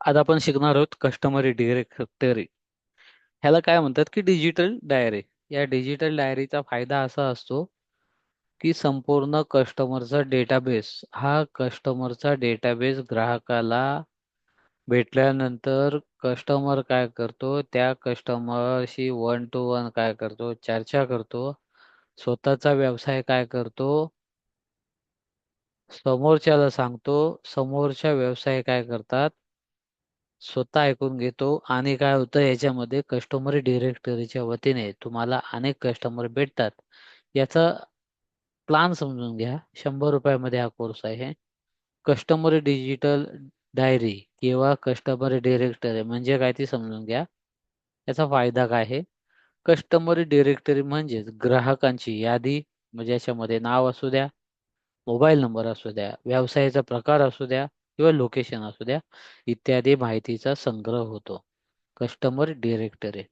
आज आपण शिकणार आहोत कस्टमर डिरेक्टरी ह्याला काय म्हणतात की डिजिटल डायरी या डिजिटल डायरीचा फायदा असा असतो की संपूर्ण कस्टमरचा डेटाबेस हा कस्टमरचा डेटाबेस ग्राहकाला भेटल्यानंतर कस्टमर काय करतो? त्या कस्टमरशी वन टू वन काय करतो? चर्चा करतो. स्वतःचा व्यवसाय काय करतो? समोरच्याला सांगतो. समोरच्या व्यवसाय काय करतात? स्वतः ऐकून घेतो आणि काय होतं याच्यामध्ये कस्टमर डिरेक्टरीच्या वतीने तुम्हाला अनेक कस्टमर भेटतात. याचा प्लान समजून घ्या. शंभर रुपयामध्ये हा कोर्स आहे. कस्टमर डिजिटल डायरी किंवा कस्टमर डिरेक्टरी म्हणजे काय ती समजून घ्या. याचा फायदा काय आहे? कस्टमर डिरेक्टरी म्हणजेच ग्राहकांची यादी म्हणजे याच्यामध्ये नाव असू द्या मोबाईल नंबर असू द्या व्यवसायाचा प्रकार असू द्या किंवा लोकेशन असू द्या इत्यादी माहितीचा संग्रह होतो. कस्टमर डिरेक्टरी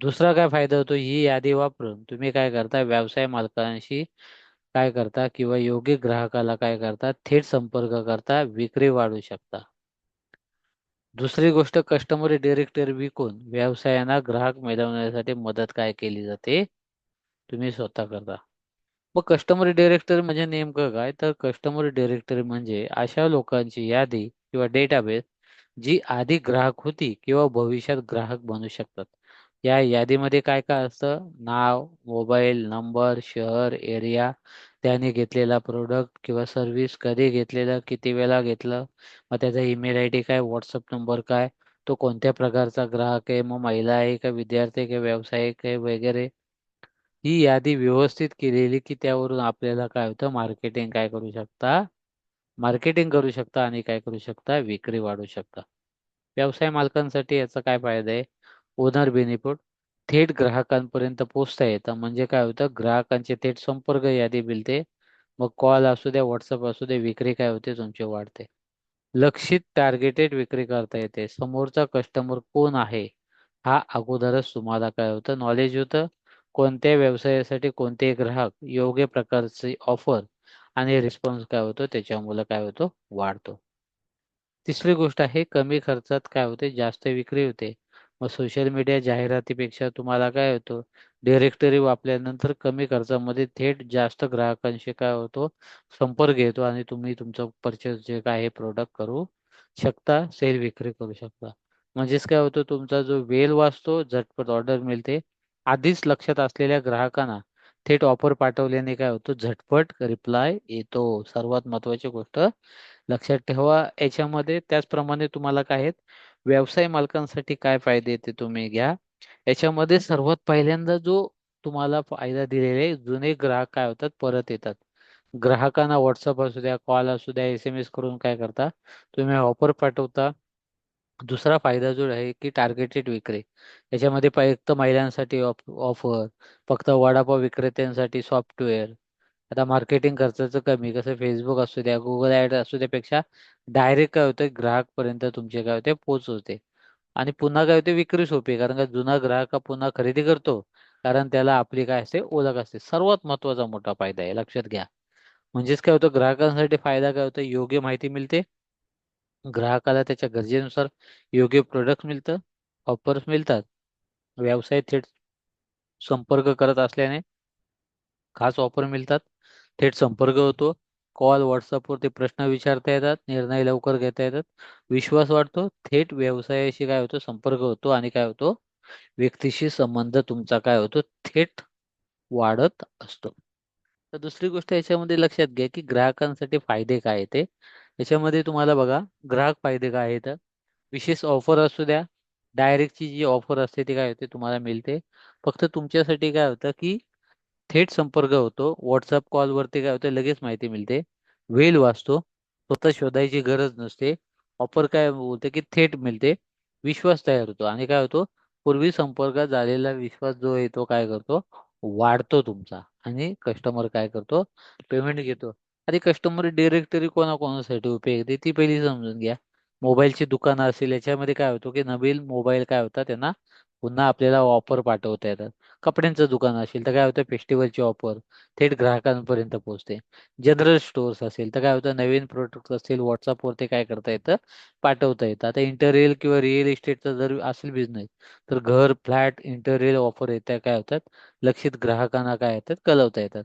दुसरा काय फायदा होतो? ही यादी वापरून तुम्ही काय करता? व्यवसाय मालकांशी काय करता? किंवा योग्य ग्राहकाला काय करता? थेट संपर्क करता विक्री वाढवू शकता. दुसरी गोष्ट कस्टमर डिरेक्टरी विकून व्यवसायांना ग्राहक मिळवण्यासाठी मदत काय केली जाते? तुम्ही स्वतः करता. मग कस्टमर डिरेक्टरी म्हणजे नेमकं काय? तर कस्टमर डिरेक्टरी म्हणजे अशा लोकांची यादी किंवा डेटाबेस जी आधी ग्राहक होती किंवा भविष्यात ग्राहक बनू शकतात. या यादीमध्ये काय काय असतं? नाव मोबाईल नंबर शहर एरिया त्याने घेतलेला प्रोडक्ट किंवा सर्व्हिस कधी घेतलेलं किती वेळा घेतलं मग त्याचा ईमेल आय डी काय व्हॉट्सअप नंबर काय तो कोणत्या प्रकारचा ग्राहक आहे? मग महिला आहे का विद्यार्थी आहे का व्यावसायिक आहे वगैरे. ही यादी व्यवस्थित केलेली की त्यावरून आपल्याला काय होतं? मार्केटिंग काय करू शकता? मार्केटिंग करू शकता आणि काय करू शकता? विक्री वाढवू शकता. व्यवसाय मालकांसाठी याचा काय फायदा आहे? ओनर बेनिफिट थेट ग्राहकांपर्यंत पोहोचता येतं. म्हणजे काय होतं? ग्राहकांचे थेट संपर्क यादी मिळते. मग कॉल असू द्या व्हॉट्सअप असू द्या विक्री काय होते? तुमची वाढते. लक्षित टार्गेटेड विक्री करता येते. समोरचा कस्टमर कोण आहे? हा अगोदरच तुम्हाला काय होतं? नॉलेज होतं. कोणत्या व्यवसायासाठी कोणते ग्राहक योग्य प्रकारचे ऑफर आणि रिस्पॉन्स काय होतो? त्याच्यामुळे काय होतो? वाढतो. तिसरी गोष्ट आहे कमी खर्चात काय होते? जास्त विक्री होते. मग सोशल मीडिया जाहिरातीपेक्षा तुम्हाला काय होतं? डिरेक्टरी वापरल्यानंतर कमी खर्चामध्ये थेट जास्त ग्राहकांशी काय होतो? संपर्क येतो आणि तुम्ही तुमचं परचेस जे काय आहे प्रोडक्ट करू शकता सेल विक्री करू शकता. म्हणजेच काय होतं? तुमचा जो वेळ वाचतो झटपट ऑर्डर मिळते. आधीच लक्षात असलेल्या ग्राहकांना थेट ऑफर पाठवल्याने काय होतो? झटपट रिप्लाय येतो. सर्वात महत्वाची गोष्ट लक्षात ठेवा. याच्यामध्ये त्याचप्रमाणे तुम्हाला काय आहेत? व्यवसाय मालकांसाठी काय फायदे ते तुम्ही घ्या. याच्यामध्ये सर्वात पहिल्यांदा जो तुम्हाला फायदा दिलेले जुने ग्राहक काय होतात? परत येतात. ग्राहकांना व्हॉट्सअप असू द्या कॉल असू द्या एस एम एस करून काय करता? तुम्ही ऑफर पाठवता. दुसरा फायदा जो आहे की टार्गेटेड विक्री. याच्यामध्ये फक्त महिलांसाठी ऑफर फक्त वडापाव विक्रेत्यांसाठी सॉफ्टवेअर आता मार्केटिंग खर्चाचं कमी कसं फेसबुक असू द्या गुगल ऍड असू द्यापेक्षा डायरेक्ट काय होतं ग्राहकपर्यंत तुमचे काय होते पोहोचवते. आणि पुन्हा काय होते विक्री सोपी कारण का जुना ग्राहक पुन्हा खरेदी करतो कारण त्याला आपली काय असते ओळख असते. सर्वात महत्त्वाचा मोठा फायदा आहे लक्षात घ्या. म्हणजेच काय होतं ग्राहकांसाठी फायदा काय होतं योग्य माहिती मिळते ग्राहकाला त्याच्या गरजेनुसार योग्य प्रोडक्ट मिळतं ऑफर्स मिळतात. व्यवसाय थेट संपर्क करत असल्याने खास ऑफर मिळतात. थेट संपर्क होतो. कॉल व्हॉट्सअपवरती प्रश्न विचारता येतात निर्णय लवकर घेता येतात. विश्वास वाढतो. थेट व्यवसायाशी काय होतो? संपर्क होतो आणि काय होतो? व्यक्तीशी संबंध तुमचा काय होतो? थेट वाढत असतो. तर दुसरी गोष्ट याच्यामध्ये लक्षात घ्या की ग्राहकांसाठी फायदे काय आहे ते? याच्यामध्ये तुम्हाला बघा ग्राहक फायदे काय आहेत? विशेष ऑफर असू द्या डायरेक्टची जी ऑफर असते ती काय होते तुम्हाला मिळते. फक्त तुमच्यासाठी काय होतं की थेट संपर्क होतो व्हॉट्सअप कॉलवरती काय होतं लगेच माहिती मिळते. वेळ वाचतो स्वतः शोधायची गरज नसते. ऑफर काय बोलते की थेट मिळते. विश्वास तयार होतो आणि काय होतो? पूर्वी संपर्कात झालेला विश्वास जो आहे तो काय करतो? वाढतो तुमचा आणि कस्टमर काय करतो? पेमेंट घेतो. आणि कस्टमर डिरेक्टरी कोणाकोणासाठी उपयोगी? ती पहिली समजून घ्या. मोबाईलची दुकानं असेल याच्यामध्ये काय होतं की नवीन मोबाईल काय होता त्यांना पुन्हा आपल्याला ऑफर पाठवता येतात. कपड्यांचं दुकान असेल तर काय होतं? फेस्टिवलची ऑफर थेट ग्राहकांपर्यंत पोहोचते. जनरल स्टोअर्स असेल तर काय होतं? नवीन प्रोडक्ट असतील व्हॉट्सअपवर ते काय करता येतं? पाठवता येतं. आता इंटरियल किंवा रिअल इस्टेटचा जर असेल बिझनेस तर घर फ्लॅट इंटरियल ऑफर येत्या काय होतात? लक्षित ग्राहकांना काय येतात? कळवता येतात.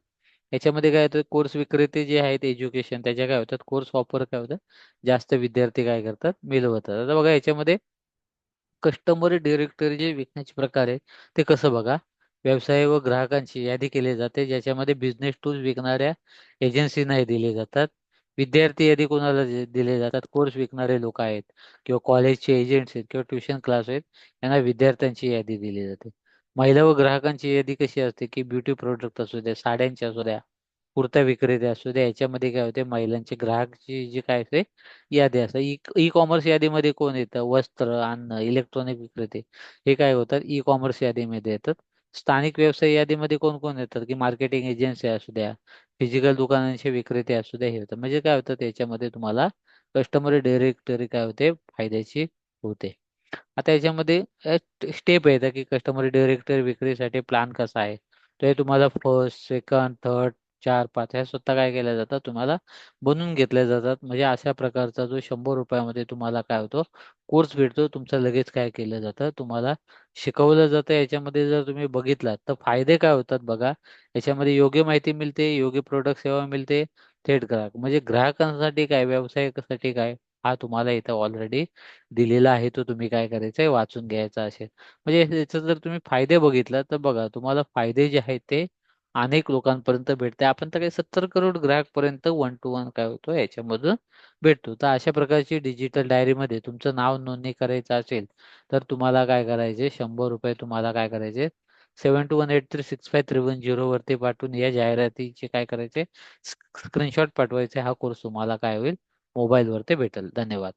याच्यामध्ये काय होतं कोर्स विक्रेते जे आहेत एज्युकेशन त्याच्या काय होतात कोर्स ऑफर काय होतात जास्त विद्यार्थी काय करतात मिळवतात. आता बघा याच्यामध्ये कस्टमर डिरेक्टरी जे विकण्याचे प्रकार आहे ते कसं बघा व्यवसाय व ग्राहकांची यादी केली जाते ज्याच्यामध्ये बिझनेस टूल्स विकणाऱ्या एजन्सीना दिले जातात विद्यार्थी यादी कोणाला दिले जातात कोर्स विकणारे लोक आहेत किंवा कॉलेजचे एजंट्स आहेत किंवा ट्युशन क्लास आहेत यांना विद्यार्थ्यांची यादी दिली जाते. महिला व ग्राहकांची यादी कशी असते की ब्युटी प्रोडक्ट असू द्या साड्यांचे असू द्या कुर्ता विक्रेते असू द्या याच्यामध्ये काय होते महिलांचे ग्राहकची जी काय असते यादी असते. ई ई कॉमर्स यादीमध्ये कोण येतं? वस्त्र अन्न इलेक्ट्रॉनिक विक्रेते हे काय होतात? ई कॉमर्स यादीमध्ये येतात. स्थानिक व्यवसाय यादीमध्ये कोण कोण येतात? की मार्केटिंग एजन्सी असू द्या फिजिकल दुकानांचे विक्रेते असू द्या हे होतं. म्हणजे काय होतं? त्याच्यामध्ये तुम्हाला कस्टमर डिरेक्टरी काय होते? फायद्याची होते. आता याच्यामध्ये स्टेप येतात की कस्टमर डिरेक्टर विक्रीसाठी प्लॅन कसा आहे? तर हे तुम्हाला फर्स्ट सेकंड थर्ड चार पाच ह्या स्वतः काय केल्या जातात? तुम्हाला बनवून घेतल्या जातात. म्हणजे अशा प्रकारचा जो शंभर रुपयामध्ये तुम्हाला काय होतो? कोर्स भेटतो. तुमचं लगेच काय केलं जातं? तुम्हाला शिकवलं जातं. याच्यामध्ये जर तुम्ही बघितलात तर फायदे काय होतात बघा? याच्यामध्ये योग्य माहिती मिळते योग्य प्रोडक्ट सेवा मिळते थेट ग्राहक. म्हणजे ग्राहकांसाठी काय? व्यवसायासाठी काय? हा तुम्हाला इथं ऑलरेडी दिलेला आहे तो तुम्ही काय करायचं आहे वाचून घ्यायचा असेल म्हणजे याचा जर तुम्ही फायदे बघितला तर बघा तुम्हाला फायदे जे आहेत ते अनेक लोकांपर्यंत भेटते आपण तर काही सत्तर करोड ग्राहकपर्यंत वन टू वन काय होतो? याच्यामधून भेटतो. तर अशा प्रकारची डिजिटल डायरीमध्ये तुमचं नाव नोंदणी करायचं असेल तर तुम्हाला काय करायचे? शंभर रुपये तुम्हाला काय करायचे? Seven two one eight three six five three one zero वरती पाठवून या जाहिरातीचे काय करायचे? स्क्रीनशॉट पाठवायचे. हा कोर्स तुम्हाला काय होईल? मोबाईलवरती भेटेल. धन्यवाद.